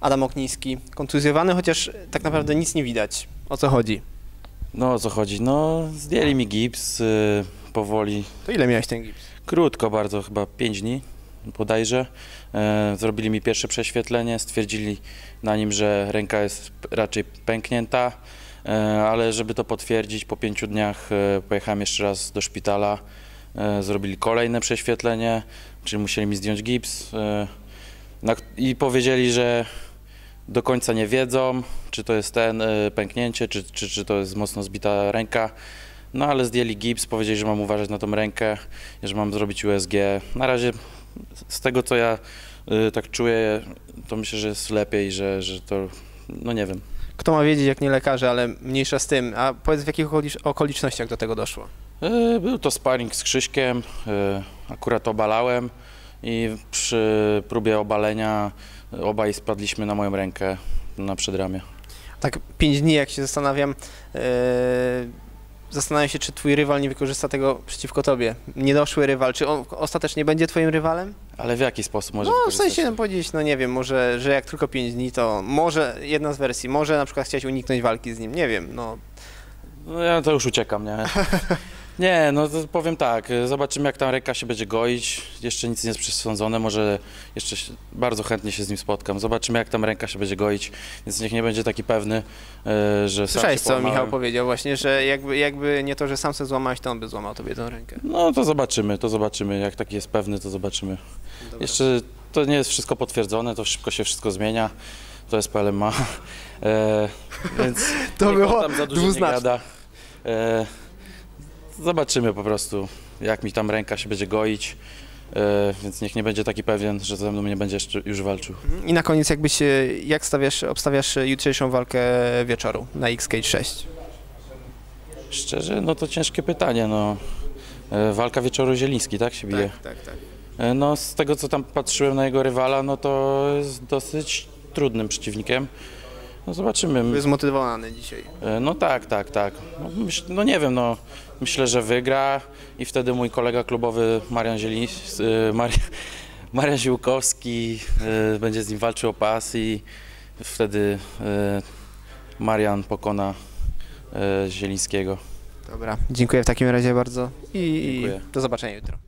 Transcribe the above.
Adam Okniński, kontuzjowany, chociaż tak naprawdę nic nie widać. O co chodzi? No o co chodzi? No zdjęli mi gips y, powoli. To ile miałeś ten gips? Krótko bardzo, chyba 5 dni bodajże. E, zrobili mi pierwsze prześwietlenie, stwierdzili na nim, że ręka jest raczej pęknięta, e, ale żeby to potwierdzić, po pięciu dniach e, pojechałem jeszcze raz do szpitala. Zrobili kolejne prześwietlenie, czyli musieli mi zdjąć gips i powiedzieli, że do końca nie wiedzą, czy to jest ten e, pęknięcie, czy, czy, czy to jest mocno zbita ręka. No ale zdjęli gips, powiedzieli, że mam uważać na tą rękę, że mam zrobić USG. Na razie z tego co ja y, tak czuję, to myślę, że jest lepiej, że, że to, no nie wiem. Kto ma wiedzieć, jak nie lekarze, ale mniejsza z tym. A powiedz, w jakich okolicz- okolicznościach do tego doszło? Y, Był to sparring z Krzyśkiem, y, akurat obalałem i przy próbie obalenia obaj spadliśmy na moją rękę na przedramię. Tak pięć dni, jak się zastanawiam, yy, zastanawiam się, czy twój rywal nie wykorzysta tego przeciwko tobie. Niedoszły rywal, czy on ostatecznie będzie twoim rywalem? Ale w jaki sposób może No, w sensie no, powiedzieć, no nie wiem, może, że jak tylko 5 dni, to może jedna z wersji, może na przykład chciałeś uniknąć walki z nim, nie wiem, no. No ja to już uciekam, nie? Nie, no to powiem tak, zobaczymy jak ta ręka się będzie goić. Jeszcze nic nie jest przesądzone, może jeszcze się, bardzo chętnie się z nim spotkam. Zobaczymy jak tam ręka się będzie goić, więc niech nie będzie taki pewny, y, że sam Słyszałeś, się co. Michał powiedział właśnie, że jakby, jakby nie to, że sam sobie złamałeś, to on by złamał tobie tą rękę. No to zobaczymy, to zobaczymy. Jak taki jest pewny, to zobaczymy. Jeszcze to nie jest wszystko potwierdzone, to szybko się wszystko zmienia. To jest PLMA. E, więc To było tam za dużo nie gada. E, zobaczymy po prostu, jak mi tam ręka się będzie goić. E, więc niech nie będzie taki pewien, że ze mną nie będzie jeszcze już walczył. I na koniec jakbyś, e, jak stawiasz, obstawiasz jutrzejszą walkę wieczoru na X-Cage 6? Szczerze, no to ciężkie pytanie. No. E, walka wieczoru Zieliński, tak się bije? tak, tak. E, No, z tego co tam patrzyłem na jego rywala, no to jest dosyć trudnym przeciwnikiem. No zobaczymy. Był zmotywowany dzisiaj. E, No tak, tak, tak. No, myśl, no nie wiem, no myślę, że wygra i wtedy mój kolega klubowy Marian Zieliński, Marian, Marian Ziłkowski e, będzie z nim walczył o pas i wtedy e, Marian pokona e, Zielińskiego. Dobra, dziękuję w takim razie bardzo i Dziękuję. do zobaczenia jutro.